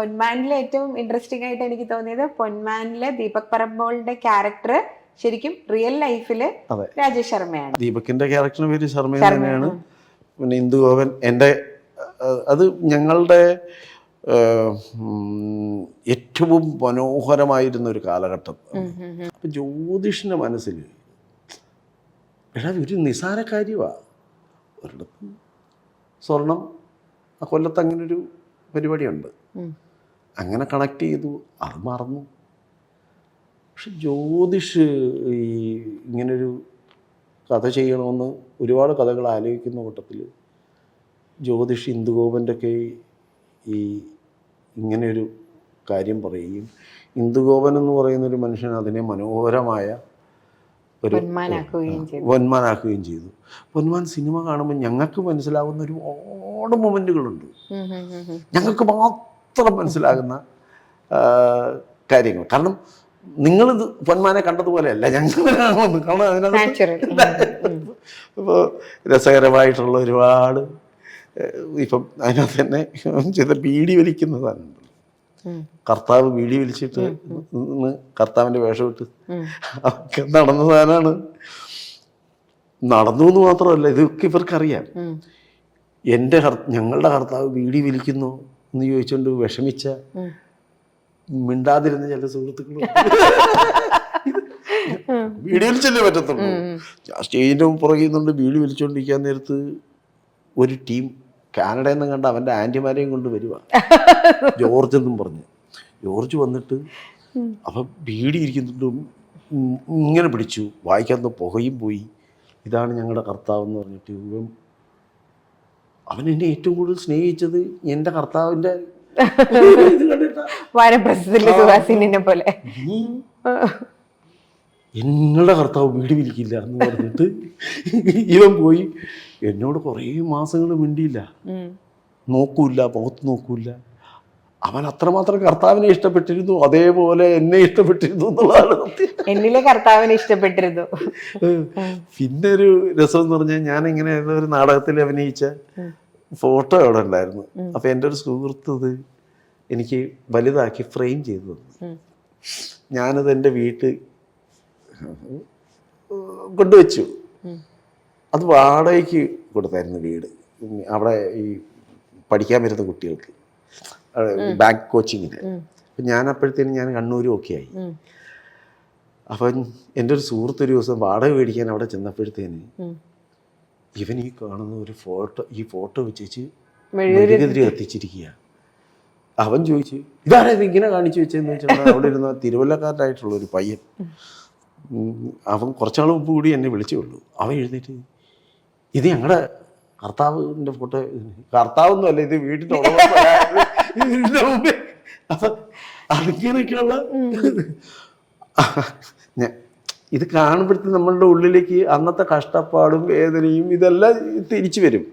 പൊന്മാനിലെ ഏറ്റവും ഇൻട്രസ്റ്റിംഗ് ആയിട്ട് എനിക്ക് തോന്നിയത് പൊന്മാനിലെ ദീപക് പറമ്പോളിന്റെ ക്യാരക്ടർ ശരിക്കും റിയൽ ലൈഫിൽ രാജേഷ് ശർമ്മയാണ്. ദീപകിന്റെ ക്യാരക്ടർ പേര് ശർമ്മ തന്നെയാണ്. പിന്നെ ഇന്ദു ഗോവൻ എന്റെ അത് ഞങ്ങളുടെ ഏറ്റവും മനോഹരമായിരുന്ന ഒരു കാലഘട്ടം. അപ്പൊ ജ്യോതിഷിന്റെ മനസ്സിൽ എടാ ഒരു നിസാര കാര്യമാ ഒരിടത്ത് സ്വർണം ആ കൊല്ലത്ത് അങ്ങനെ ഒരു പരിപാടിയുണ്ട്. അങ്ങനെ കണക്ട് ചെയ്തു. അത് മറന്നു. പക്ഷെ ജ്യോതിഷ് ഈ ഇങ്ങനൊരു കഥ ചെയ്യണമെന്ന് ഒരുപാട് കഥകൾ ആലോചിക്കുന്ന കൂട്ടത്തിൽ ജ്യോതിഷ് ഇന്ദുഗോപന്റെ ഒക്കെ ഈ ഇങ്ങനെയൊരു കാര്യം പറയുകയും ഇന്ദുഗോപൻ എന്ന് പറയുന്ന ഒരു മനുഷ്യൻ അതിനെ മനോഹരമായ ഒരു പൊന്മാനാക്കുകയും ചെയ്തു. പൊന്മാൻ സിനിമ കാണുമ്പോൾ ഞങ്ങൾക്ക് മനസ്സിലാവുന്ന ഒരുപാട് മൊമെന്റുകളുണ്ട്. ഞങ്ങൾക്ക് മാത്രം മനസ്സിലാകുന്ന ആ, കാര്യങ്ങൾ. കാരണം നിങ്ങളിത് പൊന്മാനെ കണ്ടതുപോലെയല്ല. ഞങ്ങൾ കാണുന്നത് കാരണം അതിനകത്ത് അപ്പോൾ ഇപ്പോൾ രസകരമായിട്ടുള്ള ഒരുപാട് ഇപ്പം അതിനകത്ത് തന്നെ ചെയ്ത ബീഡി വലിക്കുന്നതാണ്. കർത്താവ് ബീഡി വലിച്ചിട്ട് കർത്താവിന്റെ കർത്താവിന്റെ വേഷമിട്ട്. അതൊക്കെ നടന്ന സാധനമാണ്. നടന്നു എന്ന് മാത്രമല്ല ഇതൊക്കെ ഇവർക്കറിയാം. എന്റെ ഞങ്ങളുടെ കർത്താവ് ബീഡി വലിക്കുന്നു. എന്ന് ചോദിച്ചുകൊണ്ട് വിഷമിച്ച മിണ്ടാതിരുന്ന ചില സുഹൃത്തുക്കളും വീടിയിൽ ചെല്ലേ പറ്റത്തുള്ളൂ. സ്റ്റേജിന്റെ സ്റ്റേജിന്റെ പുറകിൽ നിന്നുകൊണ്ട് ബീഡി വലിച്ചുകൊണ്ടിരിക്കാൻ നേരത്ത് ഒരു ടീം കാനഡയിൽ നിന്ന് കണ്ട അവന്റെ ആന്റിമാരെയും കൊണ്ട് വരുക ജോർജ് എന്നും പറഞ്ഞ്. ജോർജ് വന്നിട്ട് അപ്പം ബീഡി ഇരിക്കുന്നുണ്ടും. ഇങ്ങനെ പിടിച്ചു. വായിക്കാത്ത പുകയും പോയി. ഇതാണ് ഞങ്ങളുടെ കർത്താവ് എന്ന് പറഞ്ഞിട്ട് ഇവൻ അവൻ എന്നെ ഏറ്റവും കൂടുതൽ സ്നേഹിച്ചത് എന്റെ കർത്താവിന്റെ സുഹാസിനെ പോലെ. നിങ്ങളുടെ കർത്താവ് വീട് വിളിക്കില്ല എന്ന് പറഞ്ഞിട്ട് ഇവൻ പോയി. എന്നോട് കുറേ മാസങ്ങൾ മിണ്ടിയില്ല. നോക്കൂല മുഖത്ത് നോക്കൂല അവൻ അത്രമാത്രം കർത്താവിനെ ഇഷ്ടപ്പെട്ടിരുന്നു അതേപോലെ എന്നെ ഇഷ്ടപ്പെട്ടിരുന്നു എന്നുള്ളതാണ്. എന്നിലെ കർത്താവിനെ ഇഷ്ടപ്പെട്ടിരുന്നു. പിന്നെ ഒരു രസം എന്ന് പറഞ്ഞാൽ ഞാൻ ഇങ്ങനെ ഒരു നാടകത്തിൽ അഭിനയിച്ച ഫോട്ടോ അവിടെ ഉണ്ടായിരുന്നു. അപ്പൊ എന്റെ ഒരു സുഹൃത്ത് അത് എനിക്ക് വലുതാക്കി ഫ്രെയിം ചെയ്തു തന്നു. ഞാനത് എന്റെ വീട്ടിൽ കൊണ്ടുവച്ചു. അത് വാടകയ്ക്ക് കൊടുത്തായിരുന്നു വീട്. അവിടെ ഈ പഠിക്കാൻ വരുന്ന കുട്ടികൾക്ക്. ബാങ്ക് കോച്ചിങ്ങിന്. അപ്പം ഞാൻ അപ്പോഴത്തേനും ഞാൻ കണ്ണൂരും ഒക്കെ ആയി. അപ്പം എന്റെ ഒരു സുഹൃത്ത് ഒരു ദിവസം വാടക മേടിക്കാൻ അവിടെ ചെന്നപ്പോഴത്തേന്. ഇവൻ ഈ കാണുന്ന ഒരു ഫോട്ടോ ഈ ഫോട്ടോ വെച്ചേച്ച് മെഴുകുതിരി കത്തിച്ചിരിക്കുക. അവൻ ചോദിച്ചു ഇതാരാ ഇത് ഇങ്ങനെ കാണിച്ചു വെച്ചതെന്ന് വെച്ചാൽ അവിടെ ഇരുന്ന തിരുവല്ലക്കാരനായിട്ടുള്ള ഒരു പയ്യൻ. അവൻ കുറച്ചാൾ മുമ്പ് കൂടി എന്നെ വിളിച്ചേ ഉള്ളൂ. അവൻ എഴുന്നേറ്റ് ഇത് ഞങ്ങളുടെ കർത്താവിന്റെ ഫോട്ടോ കർത്താവൊന്നും അല്ല ഇത് വീട്ടിന്റെ അപ്പം അതിങ്ങനെയൊക്കെയുള്ള ഇത് കാണുമ്പോഴത്തെ നമ്മളുടെ ഉള്ളിലേക്ക് അന്നത്തെ കഷ്ടപ്പാടും വേദനയും ഇതെല്ലാം തിരിച്ചു വരും.